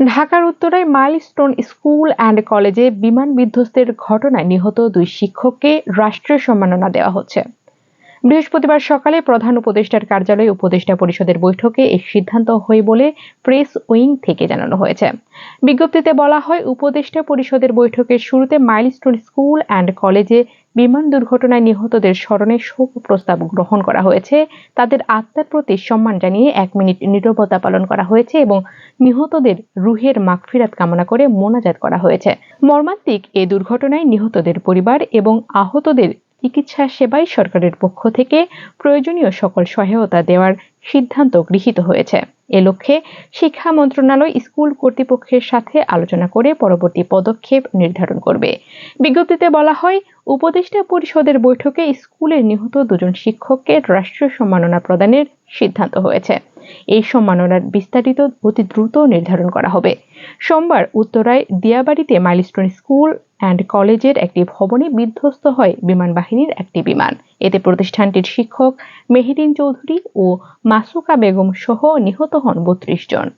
ঢাকার উত্তরায় milestone school and কলেজে বিমান বিধ্বস্তের ঘটনায় নিহত দুই শিক্ষককে রাষ্ট্রীয় সম্মাননা দেওয়া হচ্ছে। বৃহস্পতিবার সকালে প্রধান উপদেষ্টার কার্যালয়ে উপদেষ্টা পরিষদের বৈঠকে এই সিদ্ধান্ত হয় বলে প্রেস উইং থেকে জানানো হয়েছে। বিজ্ঞপ্তিতে বলা হয়, উপদেষ্টা পরিষদের বৈঠকের শুরুতে মাইলস্টোন স্কুল অ্যান্ড কলেজে বিমান দুর্ঘটনায় নিহতদের স্মরণে শোক প্রস্তাব গ্রহণ করা হয়েছে। তাদের আত্মার প্রতি সম্মান জানিয়ে এক মিনিট নিরবতা পালন করা হয়েছে এবং নিহতদের রুহের মাগফিরাত কামনা করে মোনাজাত করা হয়েছে। মর্মান্তিক এ দুর্ঘটনায় নিহতদের পরিবার এবং আহতদের চিকিৎসা সেবায় সরকারের পক্ষ থেকে প্রয়োজনীয় সকল সহায়তা দেওয়ার সিদ্ধান্ত গৃহীত হয়েছে। এ লক্ষ্যে শিক্ষা মন্ত্রণালয় স্কুল কর্তৃপক্ষের সাথে আলোচনা করে পরবর্তী পদক্ষেপ নির্ধারণ করবে। বিজ্ঞপ্তিতে বলা হয়, উপদেষ্টা পরিষদের বৈঠকে স্কুলের নিহত দুজন শিক্ষককে রাষ্ট্রীয় সম্মাননা প্রদানের সিদ্ধান্ত হয়েছে। এই সম্মাননার বিস্তারিত অতি দ্রুত নির্ধারণ করা হবে। সোমবার উত্তরায় দিয়াবাড়িতে মাইলস্টোন স্কুল অ্যান্ড কলেজের একটি ভবনে বিধ্বস্ত হয় বিমান বাহিনীর একটি বিমান। এতে প্রতিষ্ঠানটির শিক্ষক মেহেদিন চৌধুরী ও মাসুকা বেগম সহ নিহত হন বত্রিশ জন।